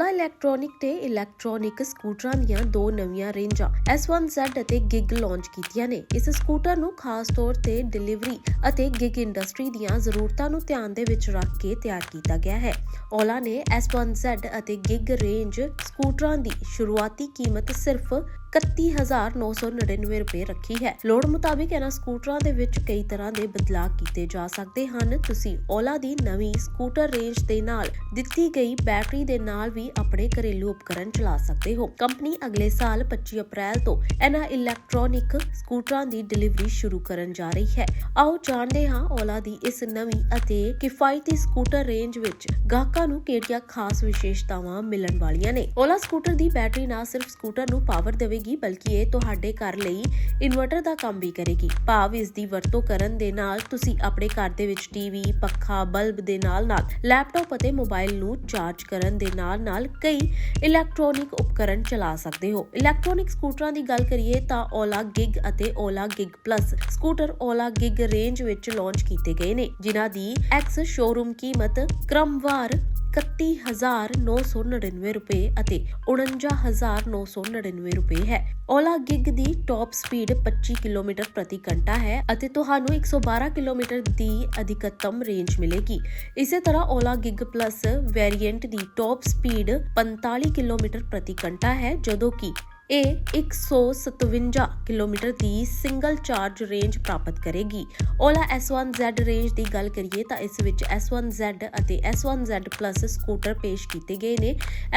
Ola electronic ਤੇ electronic ਸਕੂਟਰਾਂ ਦੀਆਂ ਦੋ ਨਵੀਆਂ ਰੇਂਜਾਂ S1Z ਅਤੇ ਗਿਗ ਲਾਂਚ ਕੀਤੀਆਂ ਨੇ। ਇਸ ਸਕੂਟਰ ਨੂੰ ਖਾਸ ਤੌਰ ਤੇ ਡਿਲੀਵਰੀ ਅਤੇ ਗਿਗ ਇੰਡਸਟਰੀ ਦੀਆਂ ਜ਼ਰੂਰਤਾਂ ਨੂੰ ਧਿਆਨ ਦੇ ਵਿੱਚ ਰੱਖ ਕੇ ਤਿਆਰ ਕੀਤਾ ਗਿਆ ਹੈ। ਓਲਾ ਨੇ S1Z ਅਤੇ ਗਿਗ ਰੇਂਜ ਸਕੂਟਰਾਂ ਦੀ ਸ਼ੁਰੂਆਤੀ ਕੀਮਤ ਸਿਰਫ 31999 ਰੁਪਏ ਰੱਖੀ ਹੈ। ਲੋੜ ਮੁਤਾਬਿਕ ਇਹਨਾਂ ਸਕੂਟਰਾਂ ਦੇ ਵਿੱਚ ਕਈ ਤਰ੍ਹਾਂ ਦੇ ਬਦਲਾਅ ਕੀਤੇ ਜਾ ਸਕਦੇ ਹਨ। ਤੁਸੀਂ ਓਲਾ ਦੀ ਨਵੀਂ ਸਕੂਟਰ ਰੇਂਜ ਦੇ ਨਾਲ ਦਿੱਤੀ ਗਈ ਬੈਟਰੀ ਦੇ ਨਾਲ ਵੀ ਆਪਣੇ ਘਰੇਲੂ ਉਪਕਰਨ ਚਲਾ ਸਕਦੇ ਹੋ। ਕੰਪਨੀ ਅਗਲੇ ਸਾਲ 25 ਅਪ੍ਰੈਲ ਤੋਂ ਇਹਨਾਂ ਇਲੈਕਟ੍ਰੋਨਿਕ ਸਕੂਟਰਾਂ ਦੀ ਡਿਲੀਵਰੀ ਸ਼ੁਰੂ ਕਰਨ ਜਾ ਰਹੀ ਹੈ। ਆਓ ਜਾਣਦੇ ਹਾਂ ਓਲਾ ਦੀ ਇਸ ਨਵੀਂ ਅਤੇ ਕਿਫਾਇਤੀ ਸਕੂਟਰ ਰੇਂਜ ਵਿੱਚ ਗਾਹਕਾਂ ਨੂੰ ਕਿਹੜੀਆਂ ਖਾਸ ਵਿਸ਼ੇਸ਼ਤਾਵਾਂ ਮਿਲਣ ਵਾਲੀਆਂ ਨੇ। ਓਲਾ ਸਕੂਟਰ ਦੀ ਬੈਟਰੀ ਨਾ ਸਿਰਫ ਸਕੂਟਰ ਨੂੰ ਪਾਵਰ ਦੇਵੇਗੀ ਬਲਕਿ ਇਹ ਤੁਹਾਡੇ ਘਰ ਲਈ ਇਨਵਰਟਰ ਦਾ ਕੰਮ ਵੀ ਕਰੇਗੀ। ਭਾਵ ਇਸ ਦੀ ਵਰਤੋਂ ਕਰਨ ਦੇ ਨਾਲ ਤੁਸੀਂ ਆਪਣੇ ਘਰ ਦੇ ਵਿੱਚ ਟੀਵੀ ਪੱਖਾ, ਬਲਬ ਦੇ ਨਾਲ ਨਾਲ ਲੈਪਟਾਪ ਅਤੇ ਮੋਬਾਈਲ ਨੂੰ ਚਾਰਜ ਕਰਨ ਦੇ ਨਾਲ ਨਾਲ ਕਈ ਇਲੈਕਟ੍ਰੋਨਿਕ ਉਪਕਰਨ ਚਲਾ ਸਕਦੇ ਹੋ। ਇਲੈਕਟ੍ਰੋਨਿਕ ਸਕੂਟਰਾਂ ਦੀ ਗੱਲ ਕਰੀਏ ਤਾਂ ਓਲਾ ਗਿਗ ਅਤੇ Ola Gig plus scooter Ola Gig range ਵਿੱਚ ਲਾਂਚ ਕੀਤੇ ਗਏ ਨੇ, ਜਿਨ੍ਹਾਂ ਦੀ ਐਕਸ ਸ਼ੋਰੂਮ ਕੀਮਤ ਕ੍ਰਮਵਾਰ 31999 ਰੁਪਏ ਅਤੇ 49999 ਰੁਪਏ ਹੈ। ਓਲਾ ਗਿਗ ਦੀ ਟਾਪ ਸਪੀਡ 25 ਕਿਲੋਮੀਟਰ ਪ੍ਰਤੀ ਘੰਟਾ ਹੈ ਅਤੇ ਤੁਹਾਨੂੰ 112 ਕਿਲੋਮੀਟਰ ਦੀ ਅਧਿਕਤਮ ਰੇਂਜ ਮਿਲੇਗੀ। ਇਸੇ ਤਰ੍ਹਾਂ ਓਲਾ ਗਿਗ ਪਲੱਸ ਵੇਰੀਐਂਟ ਦੀ ਟਾਪ ਸਪੀਡ 45 ਕਿਲੋਮੀਟਰ ਪ੍ਰਤੀ ਘੰਟਾ ਹੈ, ਜਦੋਂ ਕਿ ਇਹ 157 ਕਿਲੋਮੀਟਰ ਦੀ ਸਿੰਗਲ ਚਾਰਜ ਰੇਂਜ ਪ੍ਰਾਪਤ ਕਰੇਗੀ। ਓਲਾ S1Z ਰੇਂਜ ਦੀ ਗੱਲ ਕਰੀਏ ਤਾਂ ਇਸ ਵਿੱਚ S1Z ਅਤੇ S1Z Plus ਸਕੂਟਰ ਪੇਸ਼ ਕੀਤੇ ਗਏ ਨੇ।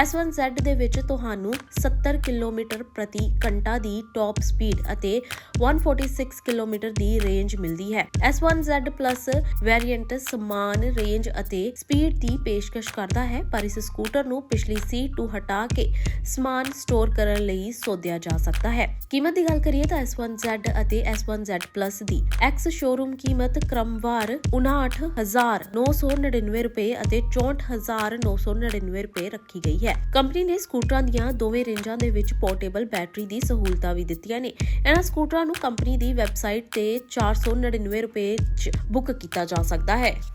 S1Z ਦੇ ਵਿੱਚ ਤੁਹਾਨੂੰ 70 ਕਿਲੋਮੀਟਰ ਪ੍ਰਤੀ ਘੰਟਾ ਦੀ ਟਾਪ ਸਪੀਡ ਅਤੇ 146 ਕਿਲੋਮੀਟਰ ਦੀ ਰੇਂਜ ਮਿਲਦੀ ਹੈ। S1Z Plus ਵੇਰੀਐਂਟ ਸਮਾਨ, ਰੇਂਜ ਅਤੇ ਸਪੀਡ ਦੀ ਪੇਸ਼ਕਸ਼ ਕਰਦਾ ਹੈ, ਪਰ ਇਸ ਸਕੂਟਰ ਨੂੰ ਪਿਛਲੀ ਸੀਟ ਤੋਂ ਹਟਾ ਕੇ ਸਮਾਨ ਸਟੋਰ ਕਰਨ ਲਈ ਸੋਧਿਆ ਜਾ ਸਕਦਾ ਹੈ। ਕੀਮਤ ਦੀ ਗੱਲ ਕਰੀਏ ਤਾਂ S1Z ਅਤੇ S1Z Plus ਦੀ ਐਕਸ ਸ਼ੋਰੂਮ ਕੀਮਤ ਕ੍ਰਮਵਾਰ 59999 ਰੁਪਏ ਅਤੇ 64999 ਰੁਪਏ ਰੱਖੀ ਗਈ ਹੈ। ਕੰਪਨੀ ਨੇ ਸਕੂਟਰਾਂ ਦੀਆਂ ਦੋਵੇਂ ਰੇਂਜਾਂ ਦੇ ਵਿੱਚ ਪੋਰਟੇਬਲ ਬੈਟਰੀ ਦੀ ਸਹੂਲਤਾਂ ਵੀ ਦਿੱਤੀਆਂ ਨੇ। ਇਹਨਾਂ ਸਕੂਟਰਾਂ ਨੂੰ ਕੰਪਨੀ ਦੀ ਵੈਬਸਾਈਟ ਤੇ 499 ਰੁਪਏ 'ਚ ਬੁੱਕ ਕੀਤਾ ਜਾ ਸਕਦਾ ਹੈ।